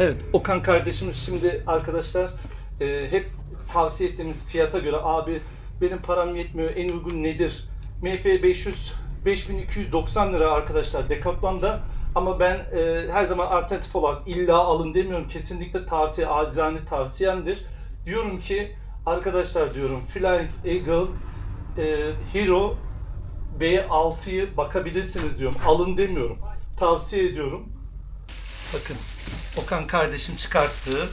Evet, Okan kardeşimiz şimdi arkadaşlar e, hep tavsiye ettiğimiz fiyata göre abi benim param yetmiyor en uygun nedir? MF 500 5290 lira arkadaşlar Decathlon'da ama ben e, her zaman alternatif olarak illa alın demiyorum. Kesinlikle tavsiye, acizane tavsiyemdir. Diyorum ki arkadaşlar diyorum Flying Eagle e, Hero B6'yı bakabilirsiniz diyorum. Alın demiyorum. Tavsiye ediyorum. Bakın Okan kardeşim çıkarttığı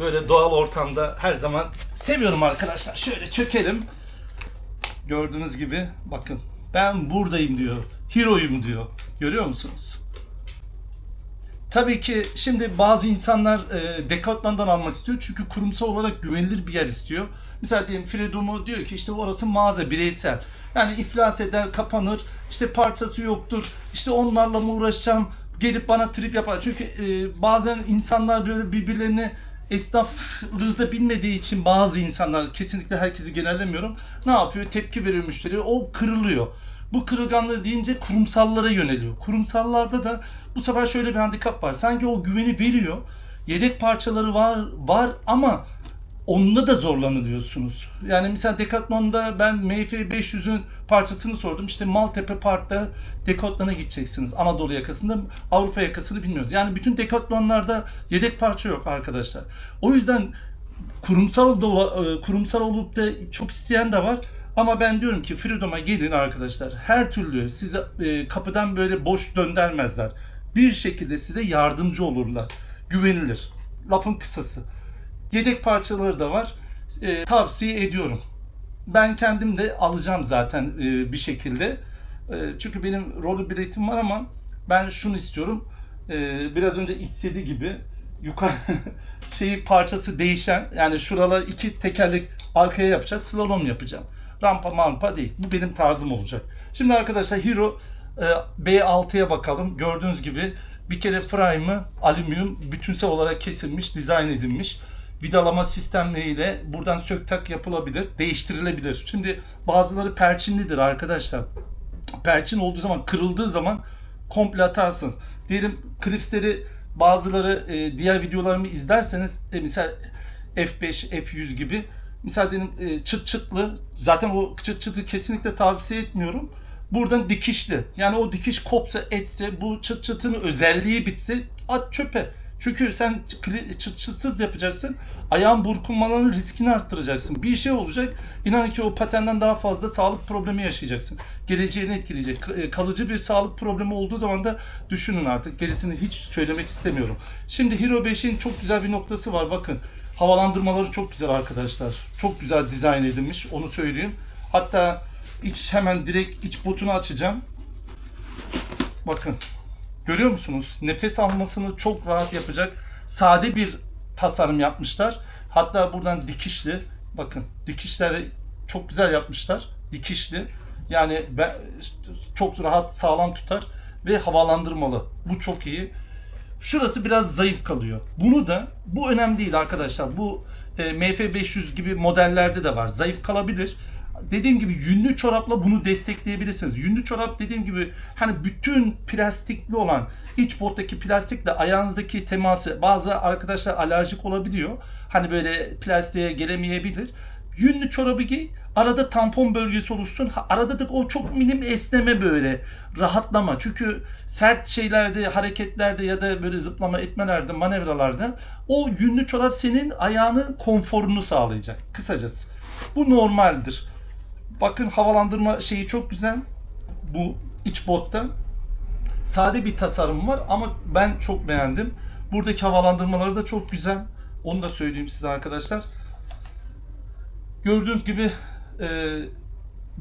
böyle doğal ortamda her zaman seviyorum arkadaşlar. Şöyle çökelim. Gördüğünüz gibi bakın ben buradayım diyor. Hero'yum diyor. Görüyor musunuz? Tabii ki şimdi bazı insanlar e, Decathlon'dan almak istiyor çünkü kurumsal olarak güvenilir bir yer istiyor. Mesela diyelim Fredomo diyor ki işte orası mağaza bireysel. Yani iflas eder, kapanır, işte parçası yoktur, işte onlarla mı uğraşacağım, gelip bana trip yapar. Çünkü e, bazen insanlar böyle birbirlerini esnaflığı da bilmediği için bazı insanlar kesinlikle herkesi genellemiyorum. Ne yapıyor? Tepki veriyor müşteriye. O kırılıyor. Bu kırılganlığı deyince kurumsallara yöneliyor. Kurumsallarda da bu sefer şöyle bir handikap var. Sanki o güveni veriyor. Yedek parçaları var var ama onunla da zorlanıyorsunuz. Yani mesela Decathlon'da ben MF500'ün parçasını sordum. İşte Maltepe Park'ta Decathlon'a gideceksiniz. Anadolu yakasında Avrupa yakasını bilmiyoruz. Yani bütün Decathlon'larda yedek parça yok arkadaşlar. O yüzden kurumsal da ola- e, kurumsal olup da çok isteyen de var. Ama ben diyorum ki Freedom'a gelin arkadaşlar. Her türlü size e, kapıdan böyle boş döndermezler. Bir şekilde size yardımcı olurlar. Güvenilir. Lafın kısası. Yedek parçaları da var. E, tavsiye ediyorum. Ben kendim de alacağım zaten e, bir şekilde. E, çünkü benim rollerblade'im var ama ben şunu istiyorum. E, biraz önce istediği gibi yukarı şeyi parçası değişen yani şuralar iki tekerlek arkaya yapacak slalom yapacağım. Rampa mampa değil. Bu benim tarzım olacak. Şimdi arkadaşlar Hero e, B6'ya bakalım. Gördüğünüz gibi bir kere frame'ı alüminyum bütünsel olarak kesilmiş, dizayn edilmiş. Vidalama sistemleriyle buradan sök tak yapılabilir, değiştirilebilir. Şimdi bazıları perçinlidir arkadaşlar. Perçin olduğu zaman kırıldığı zaman komple atarsın. Diyelim klipsleri bazıları e, diğer videolarımı izlerseniz e, mesela F5, F100 gibi mesela diyelim e, çıt çıtlı zaten o çıt çıtı kesinlikle tavsiye etmiyorum. Buradan dikişli. Yani o dikiş kopsa etse bu çıt çıtın özelliği bitse at çöpe. Çünkü sen çıtsız yapacaksın. Ayağın burkulmalarının riskini arttıracaksın. Bir şey olacak. İnan ki o patenden daha fazla sağlık problemi yaşayacaksın. Geleceğini etkileyecek. E, Kalıcı bir sağlık problemi olduğu zaman da düşünün artık. Gerisini hiç söylemek istemiyorum. Şimdi Hero 5'in çok güzel bir noktası var. Bakın havalandırmaları çok güzel arkadaşlar. Çok güzel dizayn edilmiş. Onu söyleyeyim. Hatta iç hemen direkt iç botunu açacağım. Bakın. Görüyor musunuz? Nefes almasını çok rahat yapacak sade bir tasarım yapmışlar. Hatta buradan dikişli bakın dikişleri çok güzel yapmışlar. Dikişli. Yani ben, çok rahat sağlam tutar ve havalandırmalı. Bu çok iyi. Şurası biraz zayıf kalıyor. Bunu da bu önemli değil arkadaşlar. Bu e, MF500 gibi modellerde de var. Zayıf kalabilir. Dediğim gibi yünlü çorapla bunu destekleyebilirsiniz. Yünlü çorap dediğim gibi hani bütün plastikli olan iç bottaki plastikle ayağınızdaki teması bazı arkadaşlar alerjik olabiliyor. Hani böyle plastiğe gelemeyebilir. Yünlü çorabı giy. Arada tampon bölgesi oluşsun. Ha, Arada da o çok minim esneme böyle. Rahatlama. Çünkü sert şeylerde, hareketlerde ya da böyle zıplama etmelerde, manevralarda o yünlü çorap senin ayağının konforunu sağlayacak. Kısacası. Bu normaldir. Bakın havalandırma şeyi çok güzel. Bu iç botta. Sade bir tasarım var ama ben çok beğendim. Buradaki havalandırmaları da çok güzel. Onu da söyleyeyim size arkadaşlar. Gördüğünüz gibi e,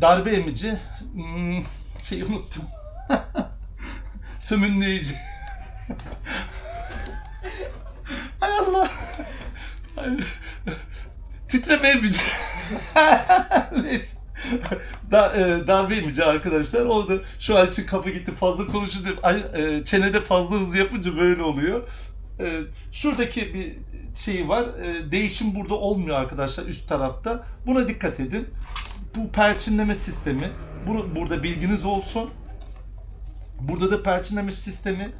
darbe emici hmm, şey unuttum. Sömünleyici. Hay Allah. Titreme emici. Neyse. Da, e, darbe emici arkadaşlar. O da şu an için kafa gitti. Fazla konuşunca, ay, e, çenede fazla hızlı yapınca böyle oluyor. E, şuradaki bir şeyi var. E, değişim burada olmuyor arkadaşlar üst tarafta. Buna dikkat edin. Bu perçinleme sistemi. Bu, burada bilginiz olsun. Burada da perçinleme sistemi.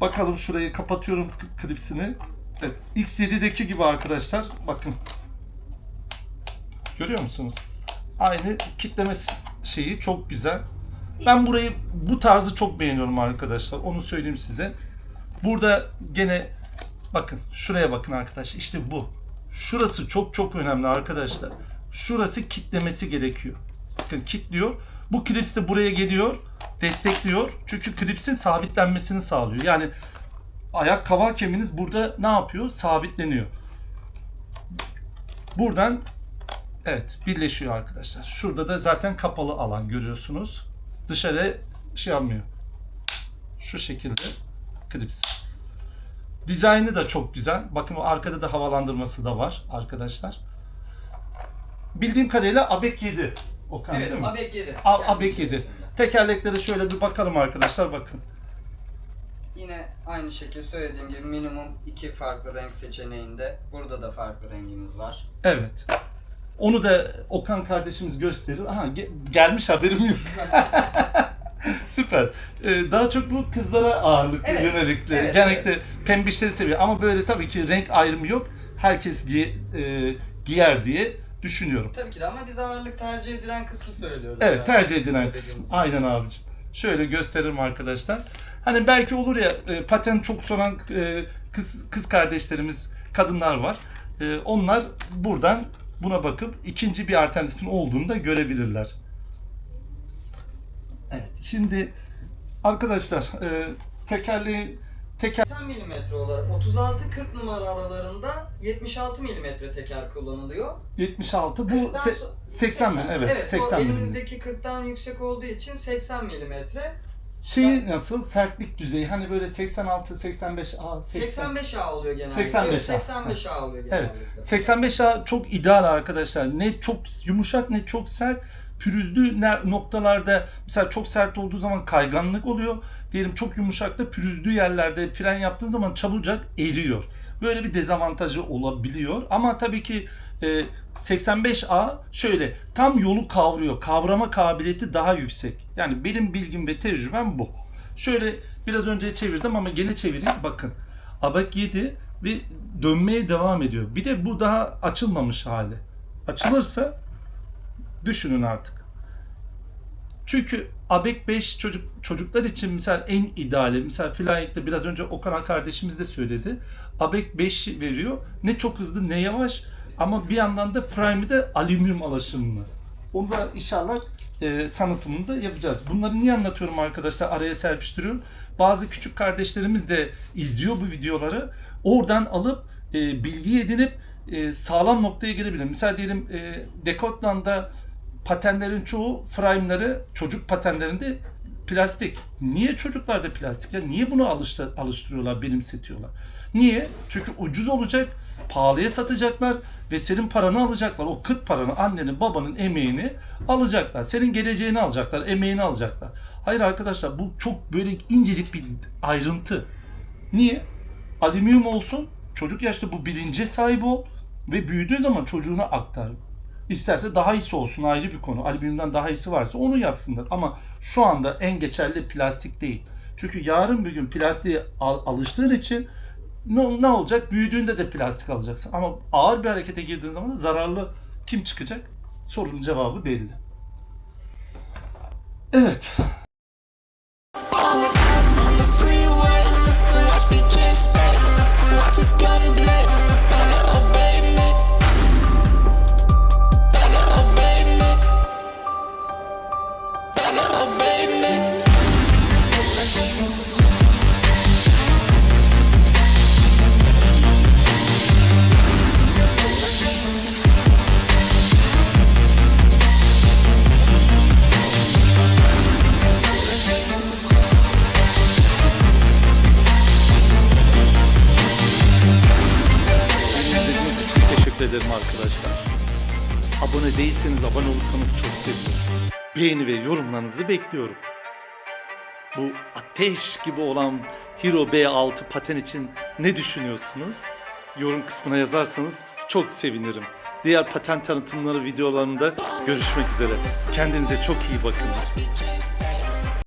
Bakalım şurayı kapatıyorum klipsini. Evet, X7'deki gibi arkadaşlar. Bakın. Görüyor musunuz? Aynı kitleme şeyi çok güzel. Ben burayı bu tarzı çok beğeniyorum arkadaşlar. Onu söyleyeyim size. Burada gene bakın şuraya bakın arkadaşlar. İşte bu. Şurası çok çok önemli arkadaşlar. Şurası kitlemesi gerekiyor. Bakın kitliyor. Bu klips de buraya geliyor. Destekliyor. Çünkü klipsin sabitlenmesini sağlıyor. Yani ayak kaval kemiğiniz burada ne yapıyor? Sabitleniyor. Buradan evet birleşiyor arkadaşlar. Şurada da zaten kapalı alan görüyorsunuz. Dışarı şey yapmıyor. Şu şekilde klips. Dizaynı da çok güzel. Bakın arkada da havalandırması da var arkadaşlar. Bildiğim kadarıyla ABEK 7. Okan Evet, değil mi? ABEK 7. A- Kendi ABEK 7. içerisinde. Tekerleklere şöyle bir bakalım arkadaşlar bakın. Yine aynı şekilde söylediğim gibi minimum iki farklı renk seçeneğinde. Burada da farklı rengimiz var. Evet. Onu da Okan kardeşimiz gösterir. Aha ge- gelmiş haberim yok. Süper. Ee, daha çok bu kızlara ağırlıklı Evet, yönelikli. evet, Genellikle pembişleri seviyor. Ama böyle tabii ki renk ayrımı yok. Herkes giy- e, giyer diye düşünüyorum. Tabii ki de ama biz ağırlık tercih edilen kısmı söylüyoruz. Evet yani. tercih Sizin edilen de kısım. dediğiniz Aynen abicim. Şöyle gösteririm arkadaşlar. Hani belki olur ya e, paten çok soran e, kız kız kardeşlerimiz, kadınlar var. E, onlar buradan buna bakıp ikinci bir alternatifin olduğunu da görebilirler. Evet. Şimdi arkadaşlar e, tekerleği teker 80 mm olarak 36-40 numara aralarında 76 mm teker kullanılıyor. 76 bu se- so- 80 mi? Evet, Evet 80 o mm. elimizdeki 40'tan yüksek olduğu için 80 mm. Şeyi nasıl? Sertlik düzeyi hani böyle 86 85 A 80 85A oluyor genellikle. 85A. Evet, 85A oluyor Evet. genellikle. 85A çok ideal arkadaşlar. Ne çok yumuşak ne çok sert. Pürüzlü ner- noktalarda mesela çok sert olduğu zaman kayganlık oluyor. Diyelim çok yumuşak da pürüzlü yerlerde fren yaptığın zaman çabucak eriyor. Böyle bir dezavantajı olabiliyor. Ama tabii ki e, 85A şöyle tam yolu kavruyor. Kavrama kabiliyeti daha yüksek. Yani benim bilgim ve tecrübem bu. Şöyle biraz önce çevirdim ama gene çevireyim. Bakın. ABAK 7 ve dönmeye devam ediyor. Bir de bu daha açılmamış hali. Açılırsa düşünün artık. Çünkü ABEK 5 çocuk çocuklar için misal en ideali. Misal Flying'de biraz önce Okan kardeşimiz de söyledi. ABEK 5 veriyor. Ne çok hızlı ne yavaş ama bir yandan da Prime'i de alüminyum alaşımlı. Onu da inşallah e, tanıtımını da yapacağız. Bunları niye anlatıyorum arkadaşlar? Araya serpiştiriyorum. Bazı küçük kardeşlerimiz de izliyor bu videoları. Oradan alıp e, bilgi edinip e, sağlam noktaya gelebilir. Mesela diyelim e, Decathlon'da patenlerin çoğu frame'ları çocuk patenlerinde plastik. Niye çocuklarda plastik ya? Niye bunu alıştır, alıştırıyorlar, benimsetiyorlar? Niye? Çünkü ucuz olacak, pahalıya satacaklar ve senin paranı alacaklar. O kıt paranı, annenin, babanın emeğini alacaklar. Senin geleceğini alacaklar, emeğini alacaklar. Hayır arkadaşlar bu çok böyle incecik bir ayrıntı. Niye? Alüminyum olsun, çocuk yaşta bu bilince sahip ol ve büyüdüğü zaman çocuğuna aktar. İsterse daha iyisi olsun ayrı bir konu. Alüminyumdan daha iyisi varsa onu yapsınlar. Ama şu anda en geçerli plastik değil. Çünkü yarın bir gün plastiğe al- alıştığın için ne, ne olacak? Büyüdüğünde de plastik alacaksın. Ama ağır bir harekete girdiğin zaman da zararlı kim çıkacak? Sorunun cevabı belli. Evet. Çok sevinirim. Beğeni ve yorumlarınızı bekliyorum. Bu ateş gibi olan Hero B6 paten için ne düşünüyorsunuz? Yorum kısmına yazarsanız çok sevinirim. Diğer paten tanıtımları videolarında görüşmek üzere. Kendinize çok iyi bakın.